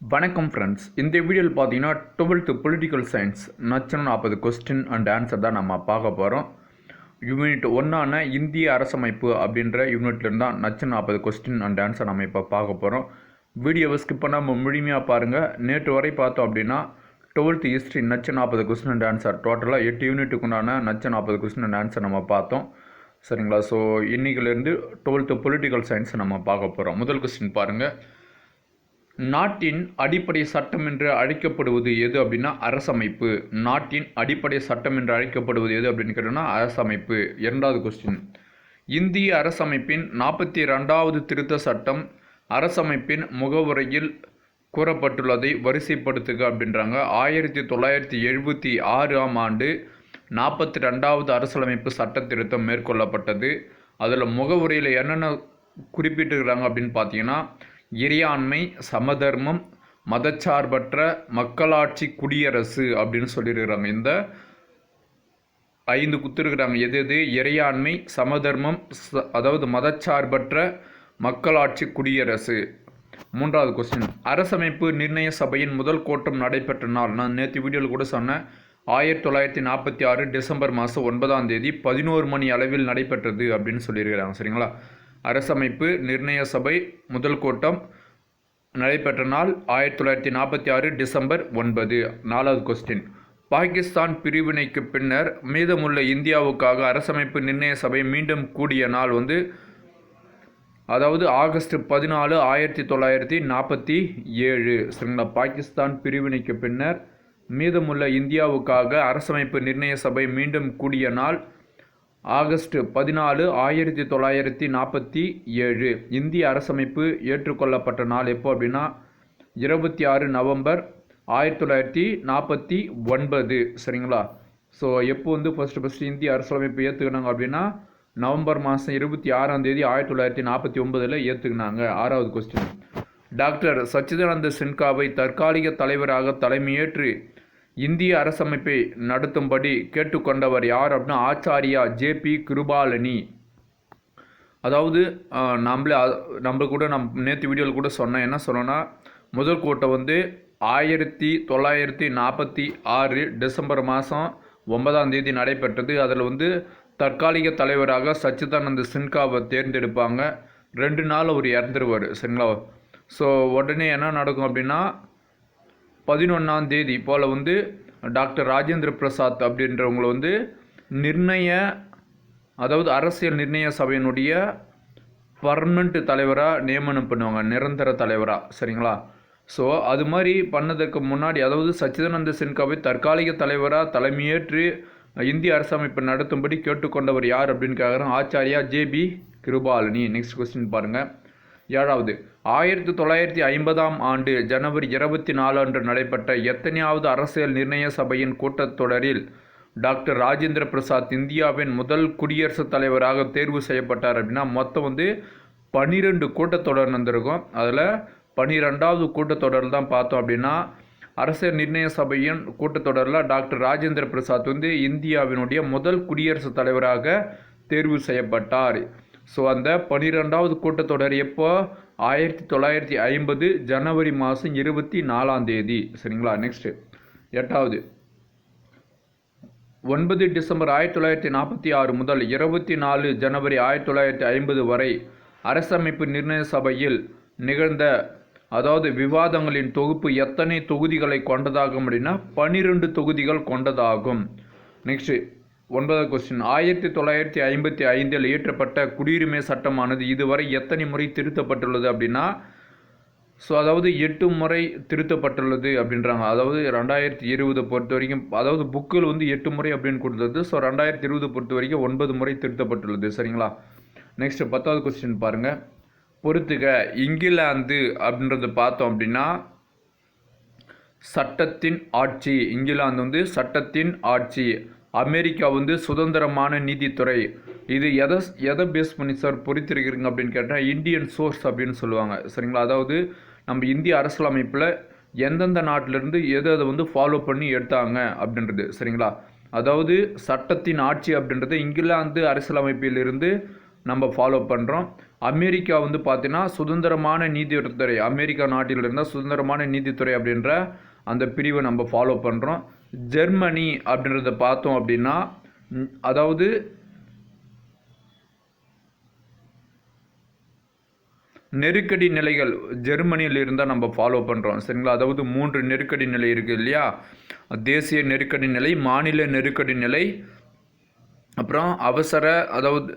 வணக்கம் ஃப்ரெண்ட்ஸ் இந்த வீடியோவில் பார்த்தீங்கன்னா டுவெல்த்து பொலிட்டிக்கல் சயின்ஸ் நச்சனும் நாற்பது கொஸ்டின் அண்ட் ஆன்சர் தான் நம்ம பார்க்க போகிறோம் யூனிட் ஒன்றான இந்திய அரசமைப்பு அப்படின்ற யூனிட்லேருந்து தான் நச்சன் நாற்பது கொஸ்டின் அண்ட் ஆன்சர் நம்ம இப்போ பார்க்க போகிறோம் வீடியோவை ஸ்கிப் பண்ணாமல் முழுமையாக பாருங்கள் நேற்று வரை பார்த்தோம் அப்படின்னா டுவெல்த்து ஹிஸ்ட்ரி நச்ச நாற்பது கொஸ்டின் அண்ட் ஆன்சர் டோட்டலாக எட்டு யூனிட்டுக்குண்டான நச்ச நாற்பது கொஸ்டின் அண்ட் ஆன்சர் நம்ம பார்த்தோம். சரிங்களா? ஸோ இன்றைக்கிலேருந்து டுவெல்த்து பொலிட்டிக்கல் சயின்ஸ் நம்ம பார்க்க போகிறோம் முதல் கொஸ்டின் பாருங்கள் நாட்டின் அடிப்படை சட்டம் என்று அழைக்கப்படுவது எது அப்படின்னா அரசமைப்பு. நாட்டின் அடிப்படை சட்டம் என்று அழைக்கப்படுவது எது அப்படின்னு கேட்டோம்னா அரசமைப்பு. இரண்டாவது கொஸ்டின் இந்திய அரசமைப்பின் நாற்பத்தி ரெண்டாவது திருத்த சட்டம் அரசமைப்பின் முகவுரையில் கூறப்பட்டுள்ளதை வரிசைப்படுத்துக அப்படின்றாங்க. ஆயிரத்தி தொள்ளாயிரத்தி எழுபத்தி ஆறாம் ஆண்டு நாற்பத்தி ரெண்டாவது அரசியலமைப்பு சட்ட திருத்தம் மேற்கொள்ளப்பட்டது. அதில் முகவுரையில் என்னென்ன குறிப்பிட்டிருக்கிறாங்க அப்படின்னு பார்த்தீங்கன்னா இறையாண்மை சமதர்மம் மதச்சார்பற்ற மக்களாட்சி குடியரசு அப்படின்னு சொல்லியிருக்கிறாங்க. இந்த ஐந்து குத்துருக்குறாங்க. எது எது? இறையாண்மை சமதர்மம் ச- அதாவது மதச்சார்பற்ற மக்களாட்சி குடியரசு. மூன்றாவது கொஸ்டின் அரசமைப்பு நிர்ணய சபையின் முதல் கூட்டம் நடைபெற்ற நாள். நான் நேற்று வீடியோவில் கூட சொன்னேன். ஆயிரத்தி தொள்ளாயிரத்தி நாற்பத்தி ஆறு டிசம்பர் மாதம் ஒன்பதாம் தேதி பதினோரு மணி அளவில் நடைபெற்றது அப்படின்னு சொல்லியிருக்கிறாங்க. சரிங்களா? அரசமைப்பு நிர்ணய சபை முதல் கூட்டம் நடைபெற்ற நாள் ஆயிரத்தி தொள்ளாயிரத்தி நாற்பத்தி ஆறு டிசம்பர் ஒன்பது. நாலாவது கொஸ்டின் பாகிஸ்தான் பிரிவினைக்கு பின்னர் மீதமுள்ள இந்தியாவுக்காக அரசமைப்பு நிர்ணய சபை மீண்டும் கூடிய நாள் வந்து அதாவது ஆகஸ்ட் பதினாலு ஆயிரத்தி தொள்ளாயிரத்தி நாற்பத்தி ஏழு. சரிங்களா? பாகிஸ்தான் பிரிவினைக்கு பின்னர் மீதமுள்ள இந்தியாவுக்காக அரசமைப்பு நிர்ணய சபை மீண்டும் கூடிய நாள் ஆகஸ்ட் பதினாலு ஆயிரத்தி தொள்ளாயிரத்தி நாற்பத்தி ஏழு. இந்திய அரசமைப்பு ஏற்றுக்கொள்ளப்பட்ட நாள் எப்போ அப்படின்னா இருபத்தி ஆறு நவம்பர் ஆயிரத்தி தொள்ளாயிரத்தி நாற்பத்தி ஒன்பது. சரிங்களா? ஸோ எப்போ வந்து ஃபஸ்ட்டு ஃபஸ்ட்டு இந்திய அரசமைப்பு ஏற்றுக்கினாங்க அப்படின்னா நவம்பர் மாதம் இருபத்தி ஆறாம் தேதி ஆயிரத்தி தொள்ளாயிரத்தி நாற்பத்தி ஒன்பதில் ஏற்றுக்கினாங்க ஆறாவது கொஸ்டின் டாக்டர் சச்சிதானந்த சின்காவை தற்காலிக தலைவராக தலைமையேற்று இந்திய அரசமைப்பை நடத்தும்படி கேட்டுக்கொண்டவர் யார் அப்படின்னா ஆச்சாரியா ஜேபி கிருபாலினி. அதாவது நம்மளே நம்ம கூட நம் நேற்று வீடியோவில் கூட சொன்னேன். என்ன சொன்னோன்னா முதல் கூட்டம் வந்து ஆயிரத்தி தொள்ளாயிரத்தி நாற்பத்தி ஆறு டிசம்பர் மாதம் ஒன்பதாம் தேதி நடைபெற்றது. அதில் வந்து தற்காலிக தலைவராக சச்சிதானந்த சின்காவை தேர்ந்தெடுப்பாங்க. ரெண்டு நாள் அவர் இறந்துருவார் சரிங்களா ஸோ உடனே என்ன நடக்கும் அப்படின்னா பதினொன்றாம் தேதி போல் வந்து டாக்டர் ராஜேந்திர பிரசாத் அப்படின்றவங்களை வந்து நிர்ணய அதாவது அரசியல் நிர்ணய சபையினுடைய பர்மனண்ட் தலைவராக நியமனம் பண்ணுவாங்க நிரந்தர தலைவராக சரிங்களா? ஸோ அது மாதிரி பண்ணதுக்கு முன்னாடி அதாவது சச்சிதானந்த சின்காவை தற்காலிக தலைவராக தலைமையேற்று இந்திய அரசமைப்பு நடத்தும்படி கேட்டுக்கொண்டவர் யார் அப்படின்னு கேட்குறோம் Acharya JB Kripalani. Next question பாருங்கள் ஏழாவது ஆயிரத்தி தொள்ளாயிரத்தி ஐம்பதாம் ஆண்டு ஜனவரி இருபத்தி நாலு அன்று நடைபெற்ற எத்தனையாவது அரசியல் நிர்ணய சபையின் கூட்டத்தொடரில் டாக்டர் ராஜேந்திர பிரசாத் இந்தியாவின் முதல் குடியரசுத் தலைவராக தேர்வு செய்யப்பட்டார் அப்படின்னா மொத்தம் வந்து பன்னிரெண்டு கூட்டத்தொடர் நடந்திருக்கும். அதில் பன்னிரெண்டாவது கூட்டத்தொடர் தான் பார்த்தோம் அப்படின்னா அரசியல் நிர்ணய சபையின் கூட்டத்தொடரில் டாக்டர் ராஜேந்திர பிரசாத் வந்து இந்தியாவினுடைய முதல் குடியரசுத் தலைவராக தேர்வு செய்யப்பட்டார். ஸோ அந்த பன்னிரெண்டாவது கூட்டத்தொடர் எப்போ? ஆயிரத்தி தொள்ளாயிரத்தி ஐம்பது ஜனவரி மாதம் இருபத்தி நாலாம் தேதி. சரிங்களா? நெக்ஸ்ட்டு எட்டாவது. ஒன்பது டிசம்பர் ஆயிரத்தி தொள்ளாயிரத்தி நாற்பத்தி ஆறு முதல் இருபத்தி நாலு ஜனவரி ஆயிரத்தி தொள்ளாயிரத்தி ஐம்பது வரை அரசமைப்பு நிர்ணய சபையில் நிகழ்ந்த அதாவது விவாதங்களின் தொகுப்பு எத்தனை தொகுதிகளை கொண்டதாகும் அப்படின்னா பனிரெண்டு தொகுதிகள் கொண்டதாகும். நெக்ஸ்ட்டு ஒன்பதாவது கொஸ்டின் ஆயிரத்தி தொள்ளாயிரத்தி ஐம்பத்தி ஐந்தில் இயற்றப்பட்ட குடியுரிமை சட்டமானது இதுவரை எத்தனை முறை திருத்தப்பட்டுள்ளது அப்படின்னா ஸோ அதாவது எட்டு முறை திருத்தப்பட்டுள்ளது அப்படின்றாங்க. அதாவது ரெண்டாயிரத்தி இருபது பொறுத்த வரைக்கும் அதாவது புக்கில் வந்து எட்டு முறை அப்படின்னு கொடுத்தது. ஸோ ரெண்டாயிரத்தி இருபது பொறுத்த வரைக்கும் ஒன்பது முறை திருத்தப்பட்டுள்ளது. சரிங்களா? நெக்ஸ்ட் பத்தாவது கொஸ்டின் பாருங்கள் பொறுத்துக இங்கிலாந்து அப்படின்றத பார்த்தோம் அப்படின்னா சட்டத்தின் ஆட்சி. இங்கிலாந்து வந்து சட்டத்தின் ஆட்சி. அமெரிக்கா வந்து சுதந்திரமான நீதித்துறை. இது எதை எதை பேஸ் பண்ணி சார் பொறித்திருக்கிறீங்க அப்படின்னு கேட்டால் இந்தியன் சோர்ஸ் அப்படின்னு சொல்லுவாங்க. சரிங்களா? அதாவது நம்ம இந்திய அரசியலமைப்பில் எந்தெந்த நாட்டிலேருந்து எது அதை வந்து ஃபாலோ பண்ணி எடுத்தாங்க அப்படின்றது. சரிங்களா? அதாவது சட்டத்தின் ஆட்சி அப்படின்றது இங்கிலாந்து அரசியலமைப்பிலிருந்து நம்ம ஃபாலோ பண்ணுறோம் அமெரிக்கா வந்து பார்த்தீங்கன்னா சுதந்திரமான நீதித்துறை அமெரிக்கா நாட்டில் இருந்தால் சுதந்திரமான நீதித்துறை அப்படின்ற அந்த பிரிவை நம்ம ஃபாலோ பண்ணுறோம் ஜெர்மனி அப்படின்றத பார்த்தோம் அப்படின்னா அதாவது நெருக்கடி நிலைகள் ஜெர்மனியில் இருந்தால் நம்ம ஃபாலோ பண்ணுறோம் சரிங்களா? அதாவது மூன்று நெருக்கடி நிலை இருக்குது இல்லையா? தேசிய நெருக்கடி நிலை மாநில நெருக்கடி நிலை அப்புறம் அவசர அதாவது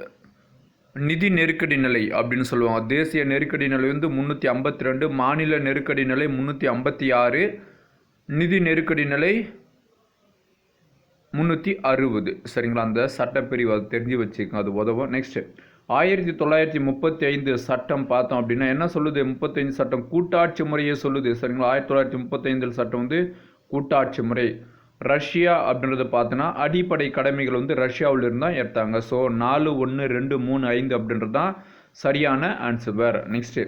நிதி நெருக்கடி நிலை அப்படின்னு சொல்லுவாங்க. தேசிய நெருக்கடி நிலை வந்து முந்நூற்றி ஐம்பத்தி ரெண்டு மாநில நெருக்கடி நிலை முந்நூற்றி ஐம்பத்தி ஆறு நிதி நெருக்கடி நிலை முந்நூற்றி அறுபது. சரிங்களா? அந்த சட்டப்பிரிவு அது தெரிஞ்சு வச்சுக்கோங்க அது உதவும். நெக்ஸ்ட் ஆயிரத்தி தொள்ளாயிரத்தி முப்பத்தி ஐந்து சட்டம் பார்த்தோம் அப்படின்னா என்ன சொல்லுது? முப்பத்தைந்து சட்டம் கூட்டாட்சி முறையே சொல்லுது. சரிங்களா? ஆயிரத்தி தொள்ளாயிரத்தி முப்பத்தைந்தில் சட்டம் வந்து கூட்டாட்சி முறை. ரஷ்யா அப்படின்றத பார்த்தோன்னா அடிப்படை கடமைகள் வந்து ரஷ்யாவில் இருந்தால் எடுத்தாங்க. ஸோ நாலு ஒன்று ரெண்டு மூணு ஐந்து அப்படின்றது தான் சரியான ஆன்சர் நெக்ஸ்ட்டு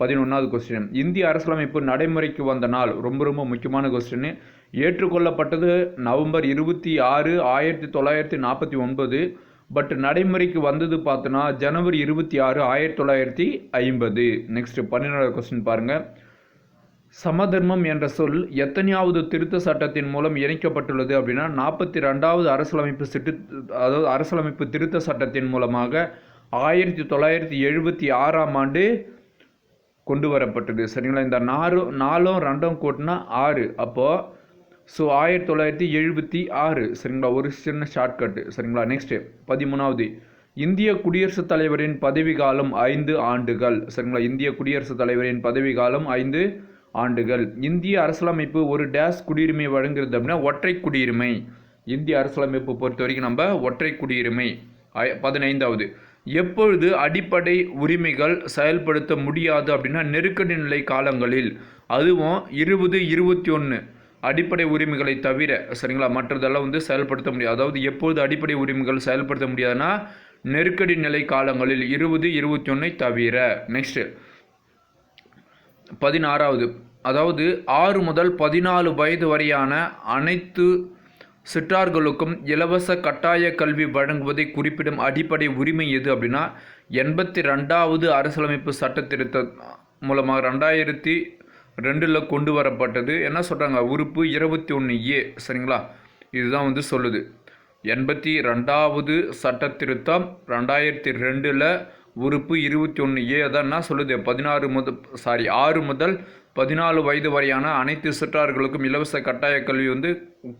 பதினொன்றாவது கொஸ்டின் இந்திய அரசியலமைப்பு நடைமுறைக்கு வந்த நாள். ரொம்ப ரொம்ப முக்கியமான கொஸ்டின் ஏற்றுக்கொள்ளப்பட்டது நவம்பர் இருபத்தி ஆறு ஆயிரத்தி தொள்ளாயிரத்தி நாற்பத்தி ஒன்பது. பட் நடைமுறைக்கு வந்தது பார்த்தோன்னா ஜனவரி இருபத்தி ஆறு ஆயிரத்தி தொள்ளாயிரத்தி ஐம்பது. நெக்ஸ்ட் பன்னிரெண்டாவது கொஸ்டின் பாருங்கள் சமதர்மம் என்ற சொல் எத்தனையாவது திருத்த சட்டத்தின் மூலம் இணைக்கப்பட்டுள்ளது அப்படின்னா நாற்பத்தி ரெண்டாவது அரசியலமைப்பு சிட்டு அதாவது அரசியலமைப்பு திருத்த சட்டத்தின் மூலமாக ஆயிரத்தி தொள்ளாயிரத்தி எழுபத்தி ஆறாம் ஆண்டு கொண்டு வரப்பட்டது. சரிங்களா? இந்த நாலும் நாலும் ரெண்டும் கூட்டினா ஆறு. அப்போது ஸோ ஆயிரத்தி தொள்ளாயிரத்தி எழுபத்தி ஆறு. சரிங்களா? ஒரு சின்ன ஷார்ட்கட்டு சரிங்களா? நெக்ஸ்ட்டு பதிமூணாவது. இந்திய குடியரசுத் தலைவரின் பதவிகாலம் ஐந்து ஆண்டுகள். சரிங்களா? இந்திய குடியரசுத் தலைவரின் பதவிகாலம் ஐந்து ஆண்டுகள். இந்திய அரசியலமைப்பு ஒரு டேஸ் குடியுரிமை வழங்குறது அப்படின்னா ஒற்றை குடியுரிமை. இந்திய அரசியலமைப்பு பொறுத்த வரைக்கும் நம்ம ஒற்றை குடியுரிமை. பதினைந்தாவது. எப்பொழுது அடிப்படை உரிமைகள் செயல்படுத்த முடியாது அப்படின்னா நெருக்கடி நிலை காலங்களில். அதுவும் இருபது இருபத்தி ஒன்று அடிப்படை உரிமைகளை தவிர சரிங்களா மற்றதெல்லாம் வந்து செயல்படுத்த முடியாது. அதாவது எப்போது அடிப்படை உரிமைகள் செயல்படுத்த முடியாதுன்னா நெருக்கடி நிலை காலங்களில் இருபது இருபத்தி ஒன்றை தவிர. நெக்ஸ்ட்டு பதினாறாவது. அதாவது ஆறு முதல் பதினாலு வயது வரையான அனைத்து சிற்றார்களுக்கும் இலவச கட்டாய கல்வி வழங்குவதை குறிப்பிடும் அடிப்படை உரிமை எது அப்படின்னா எண்பத்தி ரெண்டாவது அரசியலமைப்பு சட்ட திருத்த மூலமாக ரெண்டாயிரத்தி ரெண்டில் கொண்டு வரப்பட்டது. என்ன சொல்கிறாங்க உறுப்பு இருபத்தி ஒன்று ஏ. சரிங்களா? இதுதான் வந்து சொல்லுது. எண்பத்தி ரெண்டாவது சட்ட திருத்தம் ரெண்டாயிரத்தி ரெண்டில் உறுப்பு இருபத்தி ஒன்று ஏ. தான் என்ன சொல்லுது? பதினாறு முதல் சாரி ஆறு முதல் பதினாலு வயது வரையான அனைத்து சிற்றார்களுக்கும் இலவச கட்டாய கல்வி வந்து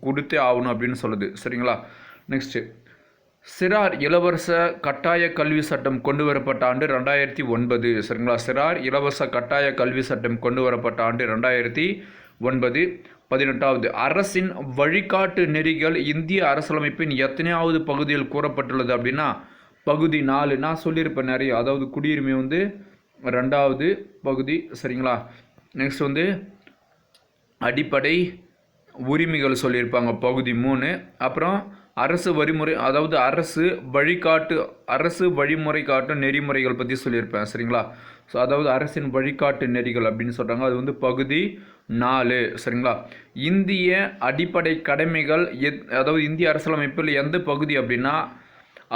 கொடுத்தே ஆகணும் அப்படின்னு சொல்லுது. சரிங்களா? நெக்ஸ்ட்டு சிறார் இலவச கட்டாய கல்வி சட்டம் கொண்டு வரப்பட்ட ஆண்டு ரெண்டாயிரத்தி ஒன்பது. சரிங்களா? சிறார் இலவச கட்டாய கல்வி சட்டம் கொண்டு வரப்பட்ட ஆண்டு ரெண்டாயிரத்தி ஒன்பது. பதினெட்டாவது அரசின் வழிகாட்டு நெறிகள் இந்திய அரசியலமைப்பின் எத்தனையாவது பகுதியில் கூறப்பட்டுள்ளது அப்படின்னா பகுதி நாலு. நான் சொல்லியிருப்பேன் நிறைய. அதாவது குடியுரிமை வந்து ரெண்டாவது பகுதி. சரிங்களா? நெக்ஸ்ட் வந்து அடிப்படை உரிமைகள் சொல்லியிருப்பாங்க பகுதி மூணு. அப்புறம் அரசு வழிமுறை அதாவது அரசு வழிகாட்டு அரசு வழிமுறை காட்டும் நெறிமுறைகள் பற்றி சொல்லியிருப்பேன் சரிங்களா? ஸோ அதாவது அரசின் வழிகாட்டு நெறிகள் அப்படின்னு சொல்கிறாங்க அது வந்து பகுதி நாலு சரிங்களா? இந்திய அடிப்படை கடமைகள் எத் அதாவது இந்திய அரசியலமைப்பில் எந்த பகுதி அப்படின்னா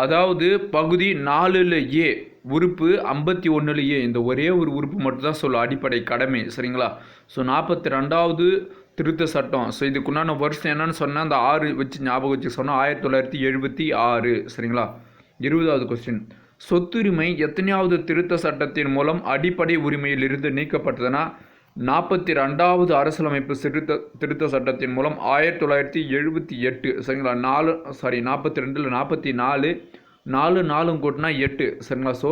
அதாவது பகுதி நாலுல ஏ உறுப்பு ஐம்பத்தி ஒன்றில் ஏ. இந்த ஒரே ஒரு உறுப்பு மட்டும்தான் சொல்லும் அடிப்படை கடமை சரிங்களா? ஸோ நாற்பத்தி ரெண்டாவது திருத்த சட்டம். ஸோ இதுக்குண்டான வருஷம் என்னன்னு சொன்னால் அந்த ஆறு வச்சு ஞாபகம் வச்சு சொன்னால் ஆயிரத்தி தொள்ளாயிரத்தி எழுபத்தி ஆறு சரிங்களா? இருபதாவது கொஸ்டின் சொத்துரிமை எத்தனையாவது திருத்த சட்டத்தின் மூலம் அடிப்படை உரிமையிலிருந்து நீக்கப்பட்டதுன்னா நாற்பத்தி ரெண்டாவது அரசியலமைப்பு திருத்த திருத்த சட்டத்தின் மூலம் ஆயிரத்தி தொள்ளாயிரத்தி எழுபத்தி எட்டு சரிங்களா? நாலு சாரி நாற்பத்தி ரெண்டில் நாற்பத்தி நாலு நாலு நாலும் கூட்டினா எட்டு சரிங்களா? ஸோ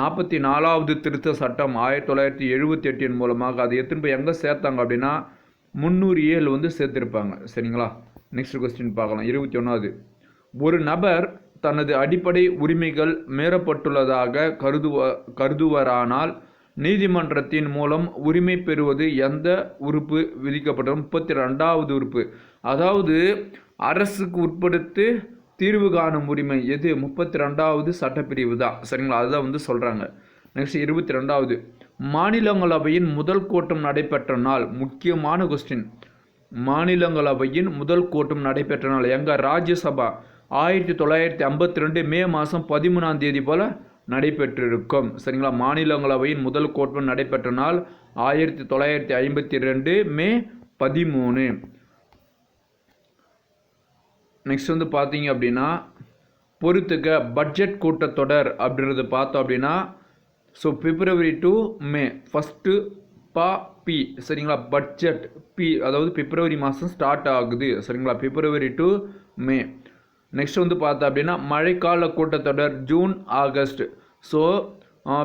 நாற்பத்தி நாலாவது திருத்த சட்டம் ஆயிரத்தி தொள்ளாயிரத்தி எழுபத்தி எட்டின் மூலமாக அது எத்தனை போய் எங்கே சேர்த்தாங்க அப்படின்னா முந்நூறு ஏழு வந்து சேர்த்துருப்பாங்க. சரிங்களா? நெக்ஸ்ட் கொஸ்டின் பார்க்கலாம். இருபத்தி ஒன்றாவது ஒரு நபர் தனது அடிப்படை உரிமைகள் மீறப்பட்டுள்ளதாக கருதுவ கருதுவரானால் நீதிமன்றத்தின் மூலம் உரிமை பெறுவது எந்த உறுப்பு விதிக்கப்பட்ட முப்பத்தி ரெண்டாவது உறுப்பு. அதாவது அரசுக்கு உட்படுத்து தீர்வு காணும் உரிமை எது? முப்பத்தி ரெண்டாவது சட்டப்பிரிவு தான். சரிங்களா? அதுதான் வந்து சொல்கிறாங்க நெக்ஸ்ட் இருபத்தி ரெண்டாவது மாநிலங்களவையின் முதல் கூட்டம் நடைபெற்ற நாள் முக்கியமான கொஸ்டின் மாநிலங்களவையின் முதல் கூட்டம் நடைபெற்ற நாள் எங்கள் ராஜ்யசபா. ஆயிரத்தி தொள்ளாயிரத்தி ஐம்பத்தி ரெண்டு மே மாதம் பதிமூணாம் தேதி போல் நடைபெற்றிருக்கும். சரிங்களா? மாநிலங்களவையின் முதல் கூட்டம் நடைபெற்ற நாள் ஆயிரத்தி தொள்ளாயிரத்தி ஐம்பத்தி ரெண்டு மே பதிமூணு. நெக்ஸ்ட் வந்து பார்த்தீங்க அப்படின்னா பொறுத்துக்க பட்ஜெட் கூட்டத்தொடர் அப்படின்றது பார்த்தோம் அப்படின்னா so February to May first பா பி சரிங்களா? பட்ஜெட் பி அதாவது பிப்ரவரி மாதம் ஸ்டார்ட் ஆகுது. சரிங்களா? பிப்ரவரி டு மே நெக்ஸ்ட் வந்து பார்த்தா அப்படின்னா மழைக்கால கூட்டத்தொடர் June August so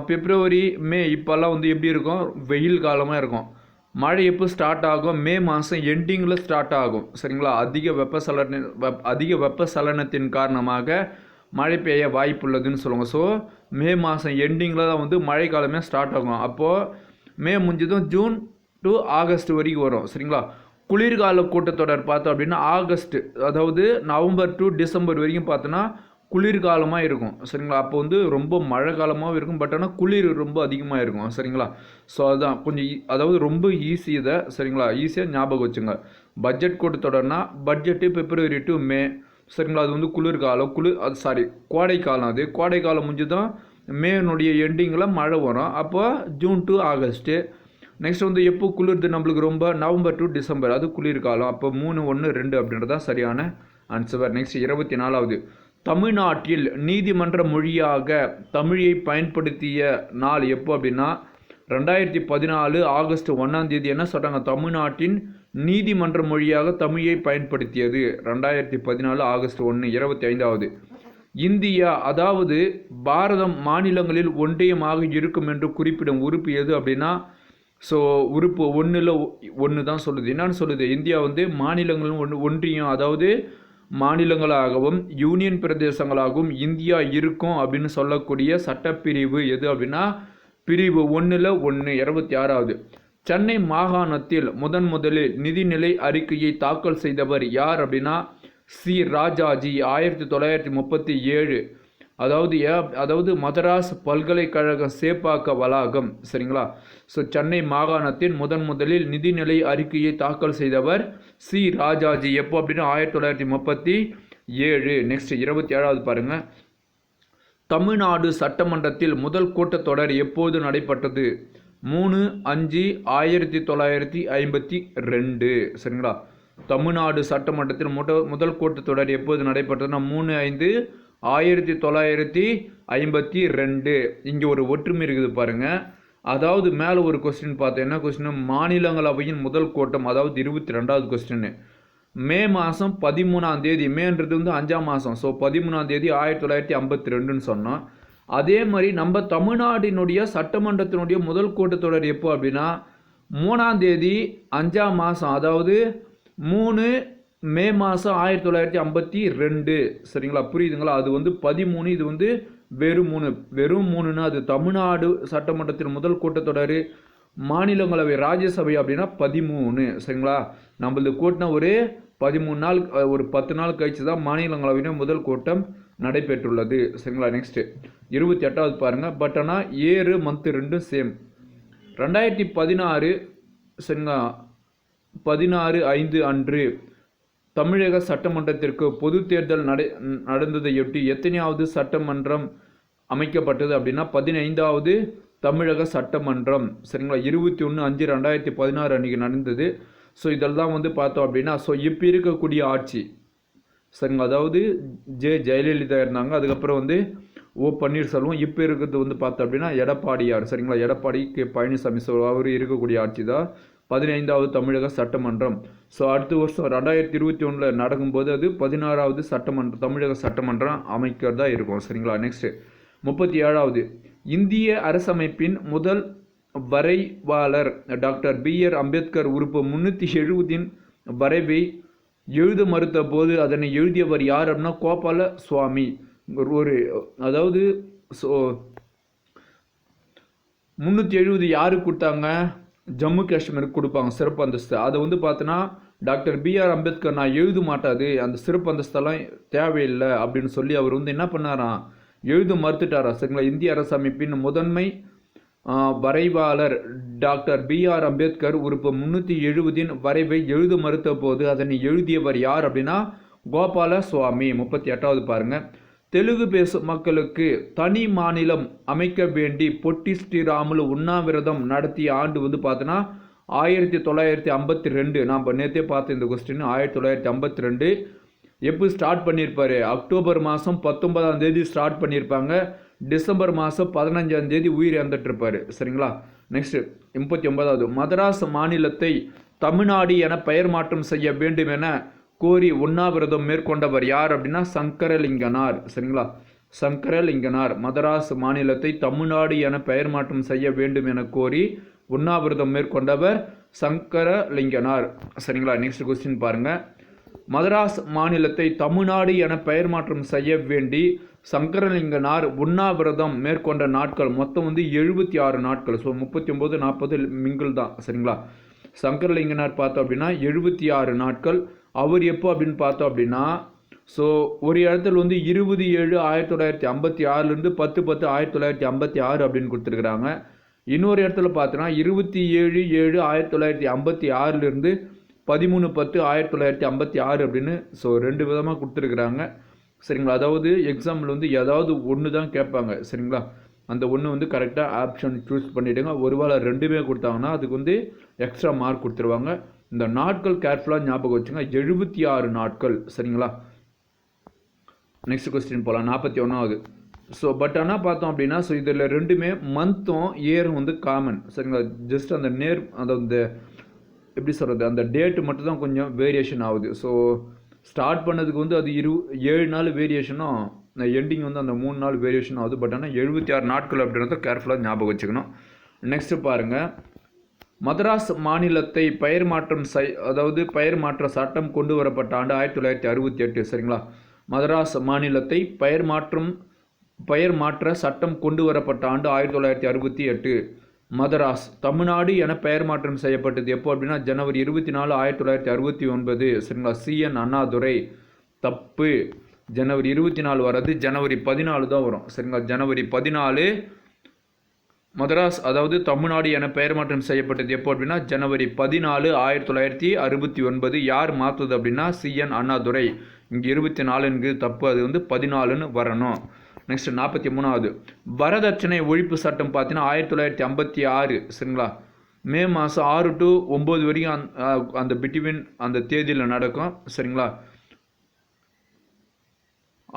February May இப்போல்லாம் வந்து எப்படி இருக்கும்? வெயில் காலமாக இருக்கும். மழை எப்போ ஸ்டார்ட் ஆகும்? மே மாதம் எண்டிங்கில் ஸ்டார்ட் ஆகும். சரிங்களா? அதிக வெப்பசலன வெப் அதிக வெப்பசலனத்தின் காரணமாக மழை பெய்ய வாய்ப்புள்ளதுன்னு சொல்லுவாங்க ஸோ மே மாதம் எண்டிங்கில் தான் வந்து மழைக்காலமே ஸ்டார்ட் ஆகும். அப்போது மே முடிஞ்சதும் ஜூன் டு ஆகஸ்ட் வரைக்கும் வரும். சரிங்களா? குளிர்கால கூட்டத்தொடர் பார்த்தோம் அப்படின்னா ஆகஸ்ட் அதாவது நவம்பர் டு டிசம்பர் வரைக்கும் பார்த்தோன்னா குளிர்காலமாக இருக்கும். சரிங்களா? அப்போ வந்து ரொம்ப மழை காலமாகவும் இருக்கும். பட் ஆனால் குளிர் ரொம்ப அதிகமாக இருக்கும். சரிங்களா? ஸோ அதுதான் கொஞ்சம் e-, அதாவது ரொம்ப ஈஸி இதை சரிங்களா? ஈஸியாக ஞாபகம் வச்சுங்க. பட்ஜெட் கூட்டத்தொடர்னா பட்ஜெட்டு பிப்ரவரி டு மே சரிங்களா? அது வந்து குளிர்காலம். குளிர் அது சாரி கோடைக்காலம் அது. கோடைக்காலம் முடிஞ்சு தான் மேனுடைய எண்டிங்கில் மழை வரும். அப்போ ஜூன் டு ஆகஸ்ட்டு நெக்ஸ்ட் வந்து எப்போ குளிர்து நம்மளுக்கு ரொம்ப? நவம்பர் டு டிசம்பர் அது குளிர்காலம். அப்போ மூணு ஒன்று ரெண்டு அப்படின்றது தான் சரியான ஆன்சர் நெக்ஸ்ட் இருபத்தி நாலாவது தமிழ்நாட்டில் நீதிமன்ற மொழியாக தமிழை பயன்படுத்திய நாள் எப்போ அப்படின்னா ரெண்டாயிரத்தி பதினாலு ஆகஸ்ட் ஒன்றாம் தேதி. என்ன சொல்கிறாங்க தமிழ்நாட்டின் நீதிமன்ற மொழியாக தமிழை பயன்படுத்தியது. ரெண்டாயிரத்தி பதினாலு ஆகஸ்ட் ஒன்று இருபத்தி ஐந்தாவது இந்தியா அதாவது பாரதம் மாநிலங்களில் ஒன்றியமாக இருக்கும் என்று குறிப்பிடும் உறுப்பு எது அப்படின்னா ஸோ உறுப்பு ஒன்றில் ஒன்று தான் சொல்லுது. என்னன்னு சொல்லுது? இந்தியா வந்து மாநிலங்களும் ஒன்று ஒன்றியம் அதாவது மாநிலங்களாகவும் யூனியன் பிரதேசங்களாகவும் இந்தியா இருக்கும் அப்படின்னு சொல்லக்கூடிய சட்டப்பிரிவு எது அப்படின்னா பிரிவு ஒன்றில் ஒன்று இருபத்தி ஆறாவது. சென்னை மாகாணத்தில் முதன் முதலில் நிதிநிலை அறிக்கையை தாக்கல் செய்தவர் யார் அப்படின்னா சி. ராஜாஜி. ஆயிரத்தி தொள்ளாயிரத்தி முப்பத்தி ஏழு. அதாவது ஏ- அதாவது மதராஸ் பல்கலைக்கழக சேப்பாக்க வளாகம். சரிங்களா? ஸோ சென்னை மாகாணத்தின் முதன் முதலில் நிதிநிலை அறிக்கையை தாக்கல் செய்தவர் சி. ராஜாஜி. எப்போ அப்படின்னா ஆயிரத்தி தொள்ளாயிரத்தி முப்பத்தி ஏழு. நெக்ஸ்ட் இருபத்தி ஏழாவது பாருங்கள் தமிழ்நாடு சட்டமன்றத்தில் முதல் கூட்டத்தொடர் எப்போது நடைபெற்றது? மூணு அஞ்சு ஆயிரத்தி தொள்ளாயிரத்தி ஐம்பத்தி ரெண்டு. சரிங்களா? தமிழ்நாடு சட்டமன்றத்தில் முத முதல் கூட்டத்தொடர் எப்போது நடைபெற்றதுன்னா மூணு ஐந்து ஆயிரத்தி தொள்ளாயிரத்தி ஐம்பத்தி ரெண்டு. இங்கே ஒரு ஒற்றுமை இருக்குது பாருங்க. அதாவது மேலே ஒரு கொஸ்டின் பார்த்தேன் என்ன கொஸ்டின் மாநிலங்களவையின் முதல் கூட்டம் அதாவது இருபத்தி ரெண்டாவது கொஸ்டின் மே மாதம் பதிமூணாம் தேதி மேன்றது வந்து அஞ்சாம் மாதம் ஸோ பதிமூணாம் தேதி ஆயிரத்தி தொள்ளாயிரத்தி ஐம்பத்தி ரெண்டுன்னு சொன்னோம். அதே மாதிரி நம்ம தமிழ்நாட்டினுடைய சட்டமன்றத்தினுடைய முதல் கூட்டத்தொடர் எப்போ அப்படின்னா மூணாம் தேதி அஞ்சாம் மாதம் அதாவது மூணு மே மாதம் ஆயிரத்தி தொள்ளாயிரத்தி ஐம்பத்தி ரெண்டு. சரிங்களா? புரியுதுங்களா? அது வந்து பதிமூணு இது வந்து வெறும் மூணு. வெறும் மூணுன்னா அது தமிழ்நாடு சட்டமன்றத்தின் முதல் கூட்டத்தொடர் மாநிலங்களவை ராஜ்யசபை அப்படின்னா பதிமூணு. சரிங்களா? நம்மளது கூட்டின ஒரு பதிமூணு நாள் ஒரு பத்து நாள் கழிச்சு தான் மாநிலங்களவையின முதல் கூட்டம் நடைபெற்றுள்ளது. சரிங்களா? நெக்ஸ்ட்டு இருபத்தி எட்டாவது பாருங்கள் பட் ஆனால் ஏறு மந்த் ரெண்டும் சேம் ரெண்டாயிரத்தி பதினாறு சரிங்களா? பதினாறு ஐந்து அன்று தமிழக சட்டமன்றத்திற்கு பொது தேர்தல் நடை நடந்ததையொட்டி எத்தனையாவது சட்டமன்றம் அமைக்கப்பட்டது அப்படின்னா பதினைந்தாவது தமிழக சட்டமன்றம் சரிங்களா? இருபத்தி ஒன்று அஞ்சு ரெண்டாயிரத்தி பதினாறு அன்றைக்கி நடந்தது. ஸோ இதெல்லாம் வந்து பார்த்தோம் அப்படின்னா ஸோ இப்போ இருக்கக்கூடிய ஆட்சி சரிங்க அதாவது ஜெ ஜெயலலிதா இருந்தாங்க. அதுக்கப்புறம் வந்து ஓ பன்னீர்செல்வம் இப்போ இருக்கிறது வந்து பார்த்தோம் அப்படின்னா எடப்பாடியார். சரிங்களா? எடப்பாடி கே பழனிசாமி ஸோ அவர் இருக்கக்கூடிய ஆட்சி தான் பதினைந்தாவது தமிழக சட்டமன்றம். ஸோ அடுத்த வருஷம் ரெண்டாயிரத்தி இருபத்தி ஒன்றில் நடக்கும்போது அது பதினாறாவது சட்டமன்றம் தமிழக சட்டமன்றம் அமைக்கிறதா இருக்கும். சரிங்களா? நெக்ஸ்ட்டு முப்பத்தி ஏழாவது. இந்திய அரசமைப்பின் முதல் வரைவாளர் டாக்டர் பி ஆர் அம்பேத்கர் உறுப்பு முன்னூற்றி எழுபதின் வரைவை எழுத மறுத்த போது அதனை எழுதியவர் யார் அப்படின்னா கோபால சுவாமி. ஒரு அதாவது ஸோ முந்நூற்றி எழுபது யாருக்கு கொடுத்தாங்க? ஜம்மு காஷ்மீருக்கு கொடுப்பாங்க சிறப்பு அந்தஸ்து. அதை வந்து பார்த்தோன்னா டாக்டர் பிஆர் அம்பேத்கர் நான் எழுத மாட்டாது அந்த சிறப்பு அந்தஸ்தெல்லாம் தேவையில்லை அப்படின்னு சொல்லி அவர் வந்து என்ன பண்ணாராம்? எழுத மறுத்துட்டாரா சரிங்களா? இந்திய அரசமைப்பின் முதன்மை வரைவாளர் டாக்டர் பிஆர் அம்பேத்கர் உறுப்பு முன்னூற்றி எழுபதின் வரைவை எழுத மறுத்த போது அதனை எழுதியவர் யார் அப்படின்னா கோபால சுவாமி முப்பத்தி எட்டாவது பாருங்கள் தெலுங்கு பேசும் மக்களுக்கு தனி மாநிலம் அமைக்க வேண்டி பொட்டி ஸ்ரீராமுலு உண்ணாவிரதம் நடத்திய ஆண்டு வந்து பார்த்தோன்னா ஆயிரத்தி தொள்ளாயிரத்தி ஐம்பத்தி ரெண்டு. நாம் நேற்றே பார்த்த இந்த கொஸ்டின் ஆயிரத்தி தொள்ளாயிரத்தி ஐம்பத்தி ரெண்டு. எப்போ ஸ்டார்ட் பண்ணியிருப்பாரு அக்டோபர் மாதம் பத்தொன்பதாம் தேதி ஸ்டார்ட் பண்ணியிருப்பாங்க டிசம்பர் மாதம் பதினஞ்சாம் தேதி உயிர் இறந்துட்டுருப்பார். சரிங்களா? நெக்ஸ்ட்டு முப்பத்தி ஒன்பதாவது மதராஸ் மாநிலத்தை தமிழ்நாடு என பெயர் மாற்றம் செய்ய வேண்டும் என கோரி உண்ணாவிரதம் மேற்கொண்டவர் யார்? அப்படின்னா சங்கரலிங்கனார். சரிங்களா? சங்கரலிங்கனார். மதராஸ் மாநிலத்தை தமிழ்நாடு என பெயர் மாற்றம் செய்ய வேண்டும் என கோரி உண்ணாவிரதம் மேற்கொண்டவர் சங்கரலிங்கனார். சரிங்களா? நெக்ஸ்ட் கொஸ்டின் பாருங்கள் மதராஸ் மாநிலத்தை தமிழ்நாடு என பெயர் மாற்றம் செய்ய வேண்டி சங்கரலிங்கனார் உண்ணாவிரதம் மேற்கொண்ட நாட்கள் மொத்தம் வந்து எழுபத்தி ஆறு நாட்கள். ஸோ முப்பத்தி ஒம்பது நாற்பது மிங்கிள் தான் சரிங்களா? சங்கரலிங்கனார் பார்த்தோம் அப்படின்னா எழுபத்தி ஆறு நாட்கள். அவர் எப்போ அப்படின்னு பார்த்தோம் அப்படின்னா ஸோ ஒரு இடத்துல வந்து இருபது ஏழு ஆயிரத்தி தொள்ளாயிரத்தி ஐம்பத்தி ஆறுலேருந்து பத்து பத்து ஆயிரத்தி தொள்ளாயிரத்தி ஐம்பத்தி ஆறு அப்படின்னு கொடுத்துருக்குறாங்க. இன்னொரு இடத்துல பார்த்தோன்னா இருபத்தி ஏழு ஏழு ஆயிரத்தி தொள்ளாயிரத்தி ஐம்பத்தி ஆறுலேருந்து பதிமூணு பத்து ஆயிரத்தி தொள்ளாயிரத்தி ஐம்பத்தி ஆறு அப்படின்னு ஸோ ரெண்டு விதமாக கொடுத்துருக்குறாங்க. சரிங்களா? அதாவது எக்ஸாம்பிள் வந்து ஏதாவது ஒன்று தான் கேட்பாங்க சரிங்களா? அந்த ஒன்று வந்து கரெக்டாக ஆப்ஷன் சூஸ் பண்ணிவிடுங்க ஒருவேளை ரெண்டுமே கொடுத்தாங்கன்னா அதுக்கு வந்து எக்ஸ்ட்ரா மார்க் கொடுத்துருவாங்க. இந்த நாட்கள் கேர்ஃபுல்லாக ஞாபகம் வச்சுங்க. எழுபத்தி ஆறு நாட்கள் சரிங்களா? நெக்ஸ்ட் கொஸ்டின் போகலாம் நாற்பத்தி ஒன்றாவது ஸோ பட் ஆனால் பார்த்தோம் அப்படின்னா ஸோ இதில் ரெண்டுமே மந்த்தும் இயரும் வந்து காமன் சரிங்களா? ஜஸ்ட் அந்த நேர் அந்த எப்படி சொல்கிறது அந்த டேட்டு மட்டும் தான் கொஞ்சம் வேரியேஷன் ஆகுது. ஸோ ஸ்டார்ட் பண்ணதுக்கு வந்து அது இரு ஏழு நாள் வேரியேஷனும் எண்டிங் வந்து அந்த மூணு நாள் வேரியேஷன் ஆகுது. பட் ஆனால் எழுபத்தி ஆறு நாட்கள் அப்படின்றத கேர்ஃபுல்லாக ஞாபகம் வச்சுக்கணும். நெக்ஸ்ட்டு பாருங்கள் மதராஸ் மாநிலத்தை பெயர் மாற்றம் செய் அதாவது பெயர் மாற்ற சட்டம் கொண்டு வரப்பட்ட ஆண்டு ஆயிரத்தி தொள்ளாயிரத்தி அறுபத்தி எட்டு சரிங்களா? மதராஸ் மாநிலத்தை பெயர் மாற்றம் பெயர் மாற்ற சட்டம் கொண்டு வரப்பட்ட ஆண்டு ஆயிரத்தி தொள்ளாயிரத்தி அறுபத்தி எட்டு. மதராஸ் தமிழ்நாடு என பெயர் மாற்றம் செய்யப்பட்டது. எப்போ அப்படின்னா ஜனவரி இருபத்தி நாலு ஆயிரத்தி தொள்ளாயிரத்தி அறுபத்தி ஒன்பது. சரிங்களா? சிஎன் அண்ணாதுரை தப்பு. ஜனவரி இருபத்தி நாலு வர்றது ஜனவரி பதினாலு தான் வரும். சரிங்களா? ஜனவரி பதினாலு மதராஸ் அதாவது தமிழ்நாடு என பெயர் மாற்றம் செய்யப்பட்டது. எப்போ அப்படின்னா ஜனவரி பதினாலு ஆயிரத்தி தொள்ளாயிரத்தி அறுபத்தி ஒன்பது. யார் மாற்றுது அப்படின்னா சிஎன் அண்ணாதுரை. இங்கே இருபத்தி நாலுங்கு தப்பு. அது வந்து பதினாலுன்னு வரணும். நெக்ஸ்ட் நாற்பத்தி மூணாவது. வரதட்சணை ஒழிப்பு சட்டம் பார்த்தீங்கன்னா ஆயிரத்தி தொள்ளாயிரத்தி ஐம்பத்தி ஆறு சரிங்களா? மே மாதம் ஆறு டு ஒம்பது வரைக்கும் அந்த அந்த பிட்வீன் அந்த தேதியில் நடக்கும் சரிங்களா?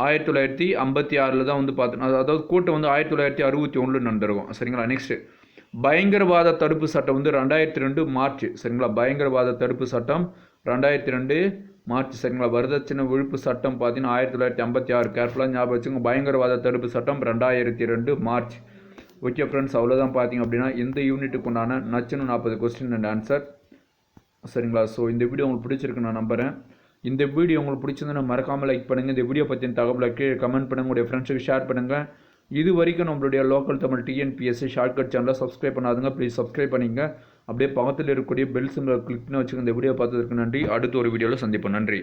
ஆயிரத்தி தொள்ளாயிரத்தி ஐம்பத்தி ஆறில் தான் வந்து பார்த்தோம் அதாவது கூட்டம் வந்து ஆயிரத்தி தொள்ளாயிரத்தி அறுபத்தி ஒன்றில் நடந்திருக்கும் சரிங்களா? நெக்ஸ்ட்டு பயங்கரவாத தடுப்பு சட்டம் வந்து ரெண்டாயிரத்தி ரெண்டு மார்ச் சரிங்களா? பயங்கரவாத தடுப்பு சட்டம் ரெண்டாயிரத்தி ரெண்டு மார்ச் சரிங்களா? வரதட்சணை ஒழிப்பு சட்டம் பார்த்தீங்கன்னா ஆயிரத்தி தொள்ளாயிரத்தி ஐம்பத்தி ஆறு. கேர்ஃபுல்லாக ஞாபகம் வச்சுங்க பயங்கரவாத தடுப்பு சட்டம் ரெண்டாயிரத்தி ரெண்டு மார்ச். ஓகே ஃப்ரெண்ட்ஸ் அவ்வளோதான் பார்த்தீங்க அப்படின்னா இந்த யூனிட்டுக்கு உண்டான நச்சுன்னு நாற்பது கொஸ்டின் அண்ட் ஆன்சர் சரிங்களா? ஸோ இந்த வீடியோ உங்களுக்கு பிடிச்சிருக்கு நான் நம்புகிறேன் இந்த வீடியோ உங்களுக்கு பிடிச்சிருந்தா மறக்காமல் லைக் பண்ணுங்கள் இந்த வீடியோ பற்றின தகவலை கீழே கமெண்ட் பண்ணுங்கள் உங்களுடைய ஃப்ரெண்ட்ஸுக்கு ஷேர் பண்ணுங்கள் இது வரைக்கும் நம்மளுடைய லோக்கல் தமிழ் டிஎன்பிஎஸ்சி ஷார்ட்கட் சேனலை சப்ஸ்கிரைப் பண்ணாதுங்க. ப்ளீஸ் சப்ஸ்கிரைப் பண்ணிங்க அப்படியே பக்கத்தில் இருக்கக்கூடிய பெல் சிம்பிளை கிளிக் பண்ணி வச்சுக்கோங்க. இந்த வீடியோ பார்த்ததுக்கு நன்றி. அடுத்த ஒரு வீடியோவில் சந்திப்போம். நன்றி.